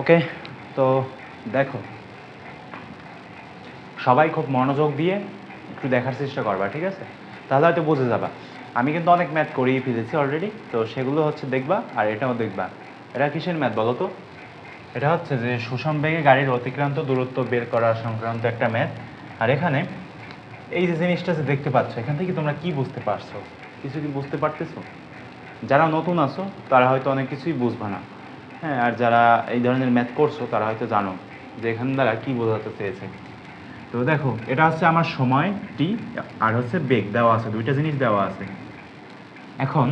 ওকে? তো দেখো। সবাই খুব মনোযোগ দিয়ে একটু দেখার চেষ্টা করবা, ঠিক আছে? তাহলে হয়তো বুঝে যাবা। আমি কিন্তু অনেক ম্যাথ করিয়ে ফেলেছি অলরেডি তো সেগুলো হচ্ছে দেখবা আর এটাও দেখবা। এটা কিসের ম্যাথ বলো তো? এটা হচ্ছে যে সুষম বেগে গাড়ির অতিক্রান্ত দূরত্ব বের করা সংক্রান্ত একটা ম্যাথ আর এখানে এই যে জিনিসটা যে দেখতে পাচ্ছ, এখান থেকে তোমরা কি বুঝতে পারছ? কিছু কি বুঝতে পারতেছো? যারা নতুন আছো, তারা হয়তো অনেক কিছুই বুঝবে না। হ্যাঁ আর যারা এই ধরনের ম্যাথ করছ, তারা হয়তো জানো যে এখান দ্বারা কী বোঝাতে চেয়েছে। তো দেখো, এটা হচ্ছে আমার সময় টি আর হচ্ছে বেগ দেওয়া আছে, দুইটা জিনিস দেওয়া আছে। এখন,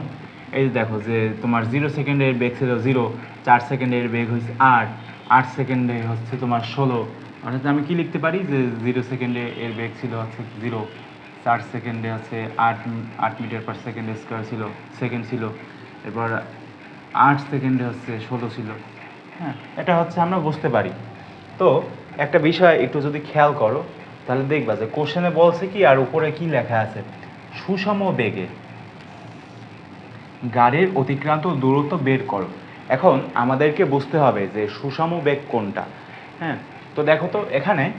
এই দেখো যে তোমার জিরো সেকেন্ডের বেগ ছিল জিরো চার সেকেন্ডের বেগ হয়েছে আট আট সেকেন্ডে হচ্ছে তোমার ষোলো। অর্থাৎ আমি কি লিখতে পারি? যে জিরো সেকেন্ডে এর বেগ ছিল হচ্ছে জিরো চার সেকেন্ডে আছে আট আট মিটার পার সেকেন্ড স্কোয়ার ছিল সেকেন্ড ছিল। এরপর আট সেকেন্ডে হচ্ছে ষোলো ছিল। হ্যাঁ এটা হচ্ছে আমরা বুঝতে পারি। তো একটা বিষয় একটু যদি খেয়াল করো, তাহলে দেখবা যে কোশ্চেনে বলছে কি আর উপরে কি লেখা আছে? সুষম বেগে। গাড়ির অতিক্রান্ত দূরত্ব বের করো। এখন আমাদেরকে বুঝতে হবে যে সুষম বেগ কোনটা। হ্যাঁ তো দেখো তো এখানে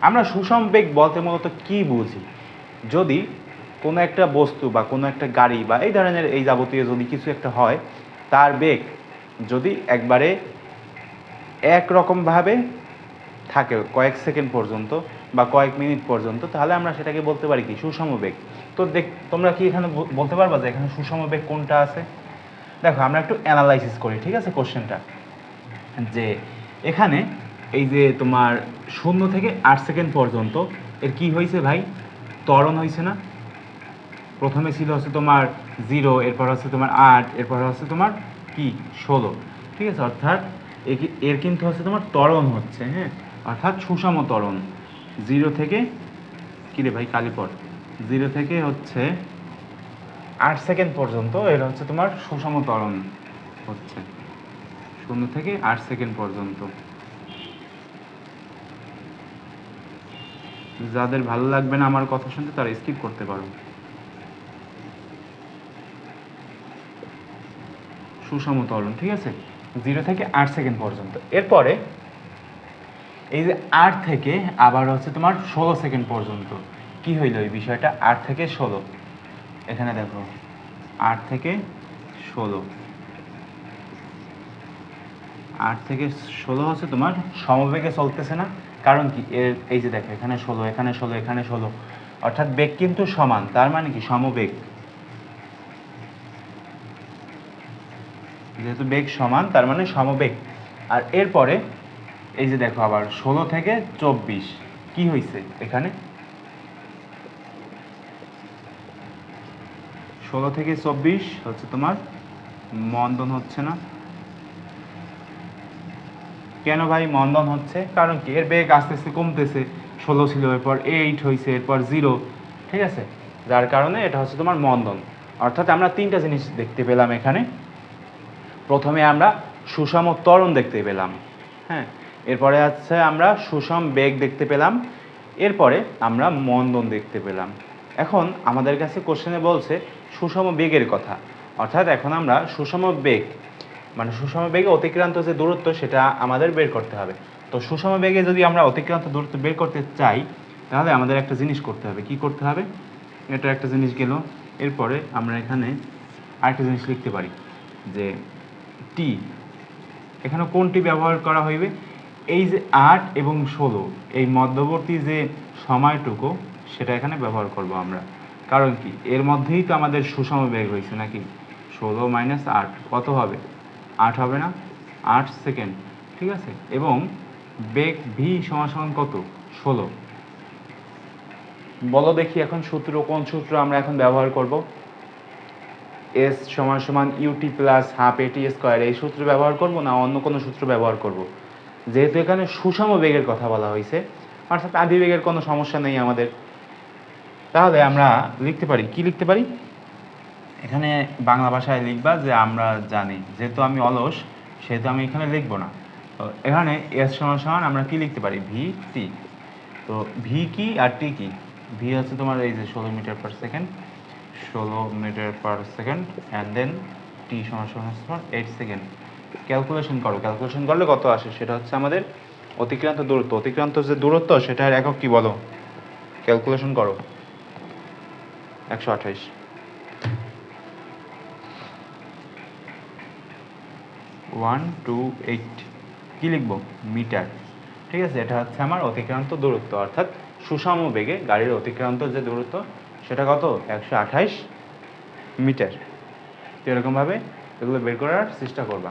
আমরা সুষম বেগ বলতে মূলত কি বুঝি? যদি কোনো একটা বস্তু বা কোনো একটা গাড়ি বা এই ধরনের এই যাবতীয় যদি কিছু একটা হয় তার বেগ যদি একবারে একরকমভাবে থাকে কয়েক সেকেন্ড পর্যন্ত বা কয়েক মিনিট পর্যন্ত, তাহলে আমরা সেটাকে বলতে পারি কি সুষম বেগ। তো দেখ, তোমরা কি এখানে বলতে পারবা যে এখানে সুষম বেগ কোনটা আছে? দেখো, আমরা একটু অ্যানালাইসিস করি, ঠিক আছে কোশ্চেনটা যে এখানে এই যে তোমার শূন্য থেকে আট সেকেন্ড পর্যন্ত এর কি হয়েছে ভাই? ত্বরণ হয়েছে না? প্রথমে ছিল হচ্ছে তোমার জিরো এরপর হচ্ছে তোমার আট, এরপর হচ্ছে তোমার কি? ষোলো। ঠিক আছে? অর্থাৎ এর কিন্তু হচ্ছে তোমার ত্বরণ হচ্ছে হ্যাঁ? অর্থাৎ সুষম ত্বরণ। জিরো থেকে কিরে ভাই কালীপট জিরো থেকে হচ্ছে আট সেকেন্ড পর্যন্ত এর হচ্ছে তোমার সুষম ত্বরণ হচ্ছে। শূন্য থেকে আট সেকেন্ড পর্যন্ত। যাদের ভালো লাগবে না আমার কথা শুনতে, তারা স্কিপ করতে পারো। সুষম ত্বরণ ঠিক আছে? জিরো থেকে আট সেকেন্ড পর্যন্ত। এরপরে এই যে আট থেকে আবার হচ্ছে তোমার ষোলো সেকেন্ড পর্যন্ত। কি হইল এই বিষয়টা? আট থেকে ষোলো। এখানে দেখো, আট থেকে ষোলো। আট থেকে ষোলো হচ্ছে তোমার সমবেগে চলতেছে না। কারণ কি? এর, এই যে দেখো, এখানে ষোলো এখানে ষোলো এখানে ষোলো। অর্থাৎ বেগ কিন্তু সমান। তার মানে কি? সমবেগ। যেহেতু বেগ সমান, তার মানে সমবেগ। আর এরপরে, এই যে দেখো আবার, ষোলো থেকে চব্বিশ। কি হয়েছে এখানে? ষোলো থেকে চব্বিশ হচ্ছে তোমার, মন্দন হচ্ছে না। কেন ভাই মন্দন হচ্ছে? কারণ কি, এর বেগ আস্তে আস্তে কমতেছে। ষোলো ছিল, এরপর এইট হয়েছে এরপর জিরো ঠিক আছে? যার কারণে এটা হচ্ছে তোমার মন্দন। অর্থাৎ আমরা তিনটা জিনিস দেখতে পেলাম এখানে। প্রথমে আমরা সুষম ত্বরণ দেখতে পেলাম হ্যাঁ? এরপরে আছে আমরা সুষম বেগ দেখতে পেলাম, এরপরে আমরা মন্দন দেখতে পেলাম। এখন আমাদের কাছে কোশ্চেনে বলছে সুষম বেগের কথা। অর্থাৎ এখন আমরা সুষম বেগ মানে সুষম বেগে অতিক্রান্ত যে দূরত্ব সেটা আমাদের বের করতে হবে। তো সুষম বেগে যদি আমরা অতিক্রান্ত দূরত্ব বের করতে চাই, তাহলে আমাদের একটা জিনিস করতে হবে। কি করতে হবে? এটা একটা জিনিস গেল। এরপরে আমরা এখানে আরেকটা জিনিস লিখতে পারি, যে টি এখানে কোনটি ব্যবহার করা হইবে? এই যে আট এবং ষোলো, এই মধ্যবর্তী যে সময়টুকু, সেটা এখানে ব্যবহার করব আমরা। কারণ কি? এর মধ্যেই তো আমাদের সুষম বেগ হয়েছে নাকি? ষোলো মাইনাস আট, কত হবে? আট হবে না? আট সেকেন্ড ঠিক আছে? এবং বেগ ভি সমান কত? ষোলো। বলো দেখি এখন সূত্র, কোন সূত্র আমরা এখন ব্যবহার করব? এস সমান সমান u t plus half a t square এই সূত্র ব্যবহার করব না, অন্য কোনো সূত্র ব্যবহার করব? যেহেতু এখানে সুষম বেগের কথা বলা হয়েছে, অর্থাৎ আদি বেগের কোনো সমস্যা নেই আমাদের। তাহলে আমরা লিখতে পারি, কি লিখতে পারি? এখানে বাংলা ভাষায় লিখবা যে আমরা জানি, যেহেতু আমি অলস, সেহেতু আমি এখানে লিখব না। তো এখানে এস সমান সমান আমরা কি লিখতে পারি? ভি টি তো ভি কি আর টি কি? ভি হচ্ছে তোমার এই যে ষোলো মিটার পার সেকেন্ড ষোলো metre per second and then t সমান সমান এইট সেকেন্ড ক্যালকুলেশন করো ক্যালকুলেশন করলে কত আসে? সেটা হচ্ছে আমাদের অতিক্রান্ত দূরত্ব। অতিক্রান্ত যে দূরত্ব সেটার একক কি বলো? ক্যালকুলেশন করো। একশো আঠাইশ। ওয়ান টু এইট কী লিখব? মিটার। ঠিক আছে? এটা হচ্ছে আমার অতিক্রান্ত দূরত্ব। অর্থাৎ সুষম বেগে গাড়ির অতিক্রান্ত যে দূরত্ব সেটা কত? একশো আঠাইশ মিটার। তো এরকমভাবে এগুলো বের করার চেষ্টা করবা।